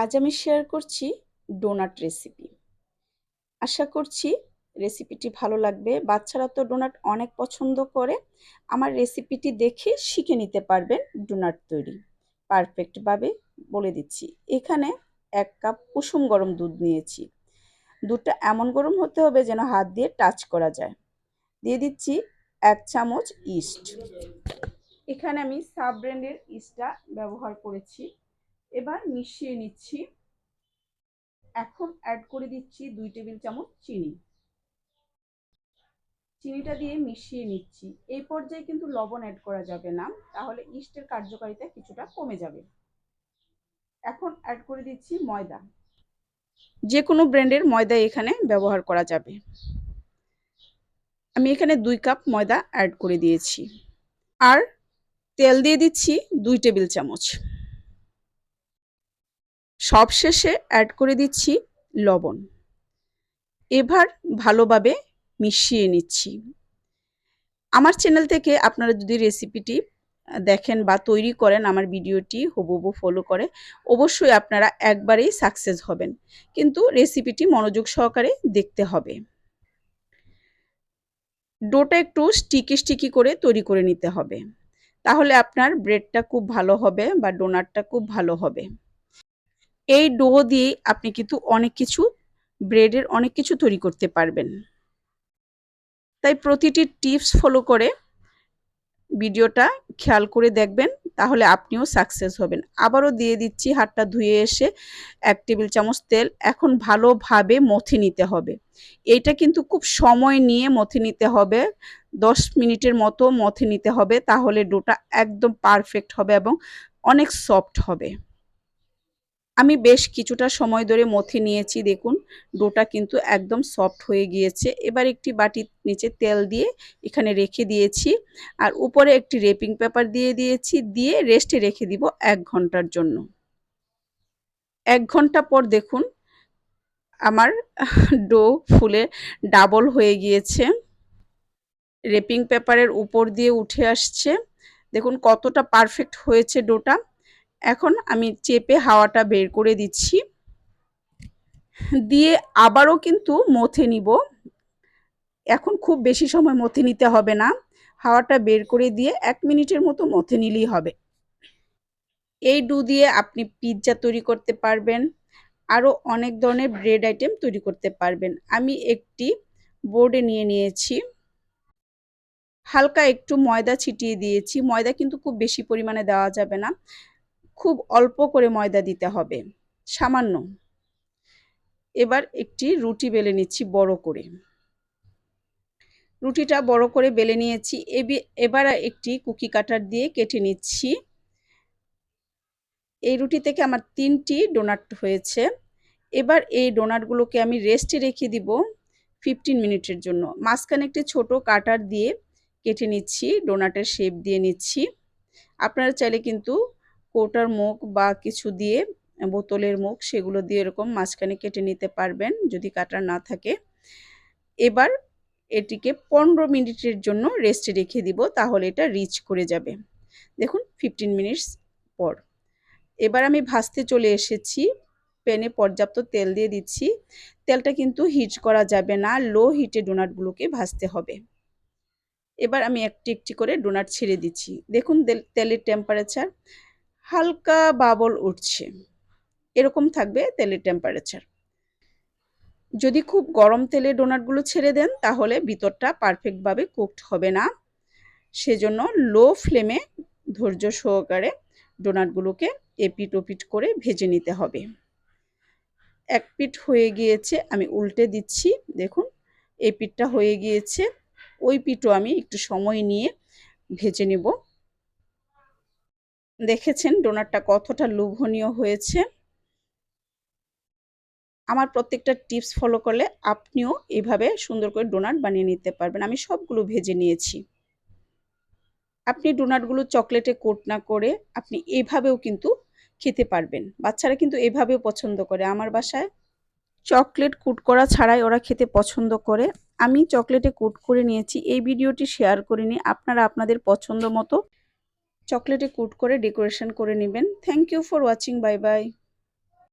আজ আমি শেয়ার করছি ডোনাট রেসিপি আশা করছি রেসিপিটি ভালো লাগবে। বাচ্চারা তো ডোনাট অনেক পছন্দ করে। আমার রেসিপিটি দেখে শিখে নিতে পারবেন ডোনাট তৈরি। পারফেক্টভাবে বলে দিচ্ছি। এখানে এক কাপ কুসুম গরম দুধ নিয়েছি। দুধটা এমন গরম হতে হবে যেন হাত দিয়ে টাচ করা যায়। দিয়ে দিচ্ছি এক চামচ ইস্ট এখানে আমি সাব ব্র্যান্ডের ইস্টটা ব্যবহার করেছি। এবার মিশিয়ে নিচ্ছি। এখন অ্যাড করে দিচ্ছি দুই টেবিল চামচ চিনি। চিনিটা দিয়ে মিশিয়ে নিচ্ছি। এই পর্যায়ে কিন্তু লবণ অ্যাড করা যাবে না, তাহলে ইস্টের কার্যকারিতা কিছুটা কমে যাবে। এখন অ্যাড করে দিচ্ছি ময়দা। যে কোনো ব্র্যান্ডের ময়দা এখানে ব্যবহার করা যাবে। আমি এখানে দুই কাপ ময়দা অ্যাড করে দিয়েছি। আর তেল দিয়ে দিচ্ছি দুই টেবিল চামচ। সবশেষে অ্যাড করে দিচ্ছি লবণ। এবার ভালোভাবে মিশিয়ে নিচ্ছি। আমার চ্যানেল থেকে আপনারা যদি রেসিপিটি দেখেন বা তৈরি করেন, আমার ভিডিওটি হুবহু ফলো করে, অবশ্যই আপনারা একবারেই সাকসেস হবেন। কিন্তু রেসিপিটি মনোযোগ সহকারে দেখতে হবে। ডোটা একটু স্টিকি স্টিকি করে তৈরি করে নিতে হবে। তাহলে আপনার ব্রেডটা খুব ভালো হবে বা ডোনাটটা খুব ভালো হবে। এই ডো দিয়ে আপনি কিন্তু অনেক কিছু, ব্রেডের অনেক কিছু তৈরি করতে পারবেন। তাই প্রতিটি টিপস ফলো করে ভিডিওটা খেয়াল করে দেখবেন, তাহলে আপনিও সাকসেস হবেন। আবারও দিয়ে দিচ্ছি, হাতটা ধুয়ে এসে এক টেবিল চামচ তেল, এখন ভালোভাবে মথে নিতে হবে। এইটা কিন্তু খুব সময় নিয়ে মথে নিতে হবে, দশ মিনিটের মতো মথে নিতে হবে, তাহলে ডোটা একদম পারফেক্ট হবে এবং অনেক সফট হবে। আমি বেশ কিছুটা সময় ধরে মথে নিয়েছি, দেখুন। ডোটা কিন্তু একদম সফট হয়ে গিয়েছে। এবার একটি বাটির নিচে তেল দিয়ে এখানে রেখে দিয়েছি। আর উপরে একটি রেপিং পেপার দিয়ে দিয়েছি। দিয়ে রেস্টে রেখে দিব এক ঘণ্টার জন্য। এক ঘণ্টা পর দেখুন, আমার ডো ফুলে ডাবল হয়ে গিয়েছে। রেপিং পেপারের উপর দিয়ে উঠে আসছে। দেখুন কতটা পারফেক্ট হয়েছে ডোটা। এখন আমি চেপে হাওয়াটা বের করে দিচ্ছি। দিয়ে আবারও কিন্তু মথে নিব। এখন খুব বেশি সময় মথে নিতে হবে না। হাওয়াটা বের করে দিয়ে এক মিনিটের মতো মথে নিলেই হবে। এই ডু দিয়ে আপনি পিৎজা তৈরি করতে পারবেন। আরও অনেক ধরনের ব্রেড আইটেম তৈরি করতে পারবেন। আমি একটি বোর্ডে নিয়ে নিয়েছি। হালকা একটু ময়দা ছিটিয়ে দিয়েছি। ময়দা কিন্তু খুব বেশি পরিমাণে দেওয়া যাবে না। খুব অল্প করে ময়দা দিতে হবে। সামান্য। এবার একটি রুটি বেলে নিচ্ছি বড় করে। রুটিটা বড় করে বেলে নিয়েছি। এবার একটি কুকি কাটার দিয়ে কেটে নিচ্ছি। এই রুটি থেকে আমার তিনটি ডোনাট হয়েছে। এবার এই ডোনাটগুলোকে আমি রেস্টে রেখে দিব ফিফটিন মিনিটের জন্য। মাঝখানে একটি ছোট কাটার দিয়ে কেটে নিচ্ছি, ডোনাটের শেপ দিয়ে নিচ্ছি। আপনারা চাইলে কিন্তু কৌটার মুখ বা কিছু দিয়ে, বোতলের মুখ সেগুলো দিয়ে এরকম মাঝখানে কেটে নিতে পারবেন যদি কাটার না থাকে। এবার এটিকে পনেরো মিনিটের জন্য রেস্টে রেখে দিব, তাহলে এটা রিচ করে যাবে। দেখুন ফিফটিন মিনিটস পর। এবার আমি ভাজতে চলে এসেছি, প্যানে পর্যাপ্ত তেল দিয়ে দিচ্ছি। তেলটা কিন্তু হিট করা যাবে না লো হিটে ডোনাটগুলোকে ভাজতে হবে। এবার আমি একটি একটি করে ডোনাট ছেড়ে দিচ্ছি। দেখুন তেলের টেম্পারেচার হালকা বাবল উঠছে। এরকম থাকবে তেলের টেম্পারেচার যদি খুব গরম তেলে ডোনাটগুলো ছেড়ে দেন, তাহলে ভিতরটা পারফেক্টভাবে কুকড হবে না। সেজন্য লো ফ্লেমে ধৈর্য সহকারে ডোনাটগুলোকে এপিট ওপিট করে ভেজে নিতে হবে। এক পিঠ হয়ে গিয়েছে, আমি উল্টে দিচ্ছি, দেখুন এই হয়ে গিয়েছে। ওই পিঠও আমি একটু সময় নিয়ে ভেজে নেব। দেখেছেন ডোনারটা কতটা লোভনীয় হয়েছে। আমার প্রত্যেকটা টিপস ফলো করলে আপনিও এভাবে সুন্দর করে ডোনাট বানিয়ে নিতে পারবেন। আমি সবগুলো ভেজে নিয়েছি। আপনি ডোনাটগুলো চকলেটে কোট না করে আপনি এভাবেও কিন্তু খেতে পারবেন। বাচ্চারা কিন্তু এভাবেও পছন্দ করে। আমার বাসায় চকলেট কুট করা ছাড়াই ওরা খেতে পছন্দ করে। আমি চকলেটে কুট করে নিয়েছি। এই ভিডিওটি শেয়ার করে নিয়ে আপনারা আপনাদের পছন্দ মতো চকলেটে কুট করে ডেকোরেশন করে নেবেন। Thank you for watching bye bye